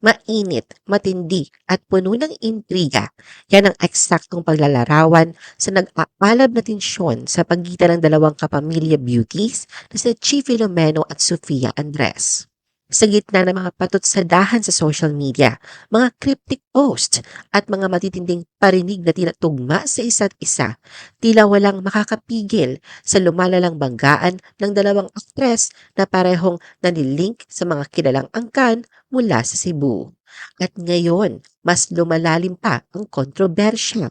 Mainit, matindi, at puno ng intriga. Yan ang eksaktong paglalarawan sa nag-aalab na tensyon sa pagitan ng dalawang kapamilya beauties na si Chi Filomeno at Sofia Andres. Sa gitna ng mga patot dahan sa social media, mga cryptic post at mga matitinding parinig na tinatugma sa isa't isa, tila walang makakapigil sa lumalalang banggaan ng dalawang aktres na parehong nanilink sa mga kilalang angkan mula sa Cebu. At ngayon, mas lumalalim pa ang kontrobersya.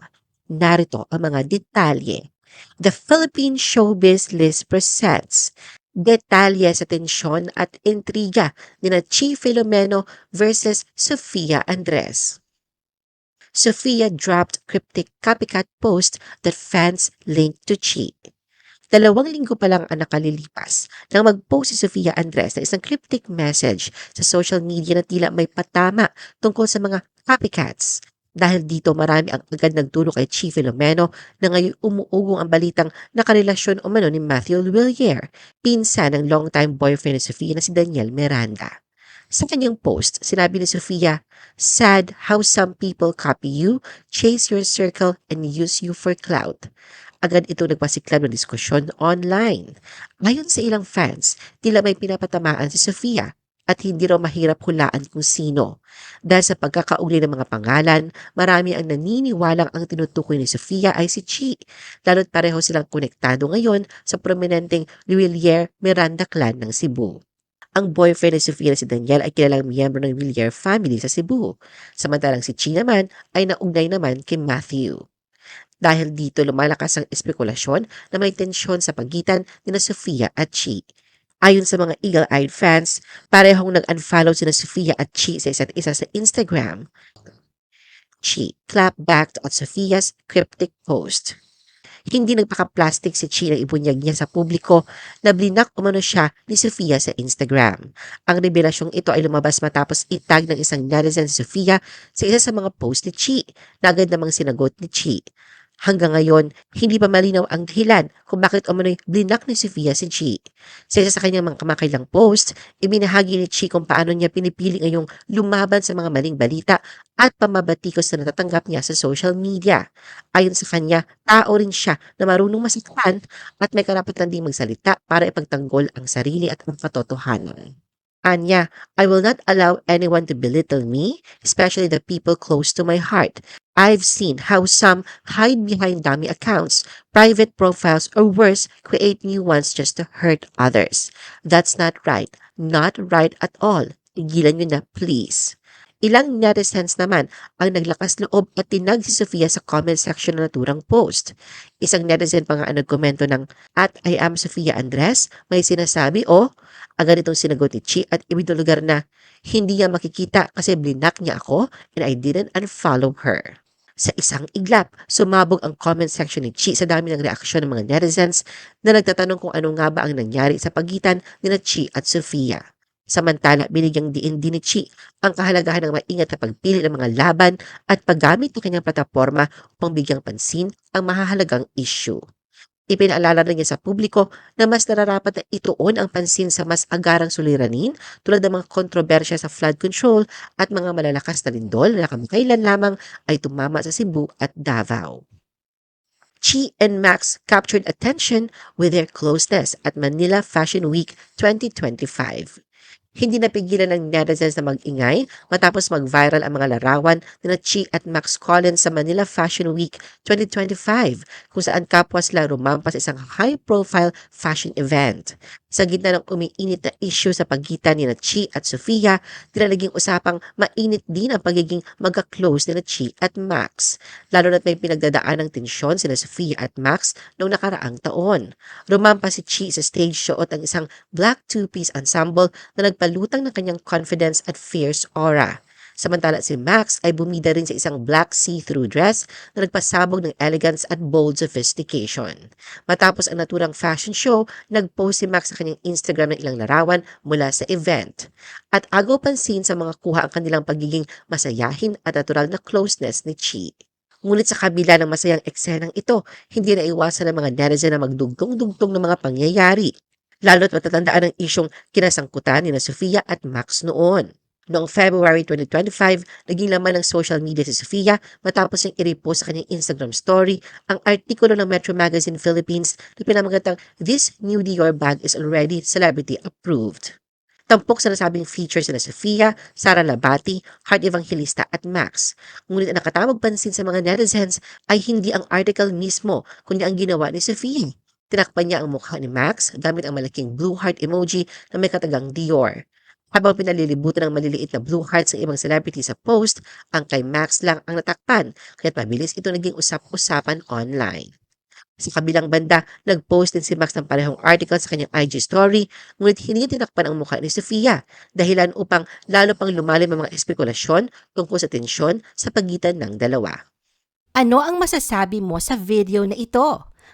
Narito ang mga detalye. The Philippine Showbiz List presents detalye sa tensyon at intriga ni na Chi Filomeno versus Sofia Andres. Sofia dropped cryptic copycat post that fans linked to Chi. Dalawang linggo pa lang ang nakalilipas nang mag-post si Sofia Andres ng isang cryptic message sa social media na tila may patama tungkol sa mga copycats. Dahil dito marami ang agad nagtulong kay Chi Filomeno na ngayon umuugong ang balitang nakarelasyon umano ni Matthew Willier, pinsan ng longtime boyfriend ni Sofia na si Daniel Miranda. Sa kanyang post, sinabi ni Sofia, Sad how some people copy you, chase your circle, and use you for clout. Agad ito nagpasiklab ng diskusyon online. Ayon sa ilang fans, tila may pinapatamaan si Sofia at hindi raw mahirap hulaan kung sino. Dahil sa pagkakauli ng mga pangalan, marami ang naniniwalang ang tinutukoy ni Sofia ay si Chi. Lalo't pareho silang konektado ngayon sa prominenteng Villiers Miranda clan ng Cebu. Ang boyfriend ni Sofia si Daniel ay kilalang miyembro ng Villiers family sa Cebu. Samantalang si Chi naman ay naugnay naman kay Matthew. Dahil dito lumalakas ang espekulasyon na may tensyon sa pagitan ni na Sofia at Chi. Ayon sa mga eagle-eyed fans, parehong nag-unfollow sina Sofia at Chi sa isa sa Instagram. Chi clapped back at Sofia's cryptic post. Hindi nagpaka-plastic si Chi nang ibunyag niya sa publiko na blinak umano siya ni Sofia sa Instagram. Ang revelasyong ito ay lumabas matapos itag ng isang netizen si Sofia sa isa sa mga post ni Chi na agad namang sinagot ni Chi. Hanggang ngayon, hindi pa malinaw ang dahilan kung bakit umano'y blinak ni Sofia si Chi. Sa isa sa kanyang mga kamakailang post, ibinahagi ni Chi kung paano niya pinipili ngayong lumaban sa mga maling balita at pamabatikos na natatanggap niya sa social media. Ayon sa kanya, tao rin siya na marunong masaktan at may karapatan ding magsalita para ipagtanggol ang sarili at ang katotohanan. Anya, I will not allow anyone to belittle me, especially the people close to my heart. I've seen how some hide behind dummy accounts, private profiles, or worse, create new ones just to hurt others. That's not right. Not right at all. Tigilan nyo na, please. Ilang netizens naman ang naglakas loob at tinag si Sofia sa comment section ng naturang post. Isang netizen pa nga ang nagkomento ng at I am Sofia Andres, may sinasabi o oh, agad itong sinagot ni Chi at ibinulugar na hindi niya makikita kasi blinak niya ako and I didn't unfollow her. Sa isang iglap, sumabog ang comment section ni Chi sa dami ng reaksyon ng mga netizens na nagtatanong kung ano nga ba ang nangyari sa pagitan ni Chi at Sofia. Samantala, binigyang diin din ni Chi ang kahalagahan ng maingat na pagpili ng mga laban at paggamit ng kanyang plataforma upang bigyang pansin ang mahahalagang issue. Ipinaalala rin niya sa publiko na mas nararapat na ituon ang pansin sa mas agarang suliranin tulad ng mga kontrobersya sa flood control at mga malalakas na lindol na kamakailan lamang ay tumama sa Cebu at Davao. Chi and Max captured attention with their closeness at Manila Fashion Week 2025. Hindi napigilan ng netizens na mag-ingay matapos mag-viral ang mga larawan ni Chi at Max Collins sa Manila Fashion Week 2025 kung saan kapwa sila rumampas isang high-profile fashion event. Sa gitna ng umiinit na issue sa pagitan ni Chi at Sofia, tinalaging usapang mainit din ang pagiging magka-close ni Chi at Max. Lalo na't may pinagdadaan ng tensyon sila Sofia at Max noong nakaraang taon. Rumampas si Chi sa stage show at ang isang black two-piece ensemble na nagpalutang ng kanyang confidence at fierce aura. Samantala si Max ay bumida rin sa isang black see-through dress na nagpasabog ng elegance at bold sophistication. Matapos ang naturang fashion show, nag-post si Max sa kanyang Instagram ng ilang larawan mula sa event. At agaw pansin sa mga kuha ang kanilang pagiging masayahin at natural na closeness ni Chi. Ngunit sa kabila ng masayang eksenang ito, hindi na iwasan ng mga netizen na magdugtong-dugtong ng mga pangyayari. Lalo't matatandaan ang isyong kinasangkutan ni na Sofia at Max noon. Noong February 2025, naging laman ng social media si Sofia matapos niyang i-repost sa kanyang Instagram story ang artikulo ng Metro Magazine Philippines na pinamagatang This new Dior bag is already celebrity approved. Tampok sa nasabing features sila Sofia, Sara Labati, Heart Evangelista at Max. Ngunit ang nakatawag pansin sa mga netizens ay hindi ang article mismo, kundi ang ginawa ni Sofia. Tinakpan niya ang mukha ni Max gamit ang malaking blue heart emoji na may katagang Dior. Habang pinalilibutan ng maliliit na blue hearts ng ibang celebrity sa post, ang kay Max lang ang natakpan, kaya't mabilis ito naging usap-usapan online. Sa kabilang banda, nag-post din si Max ng parehong article sa kanyang IG story, ngunit hindi tinakpan ang mukha ni Sofia, dahilan upang lalo pang lumalim ang mga espekulasyon tungkol sa tensyon sa pagitan ng dalawa. Ano ang masasabi mo sa video na ito?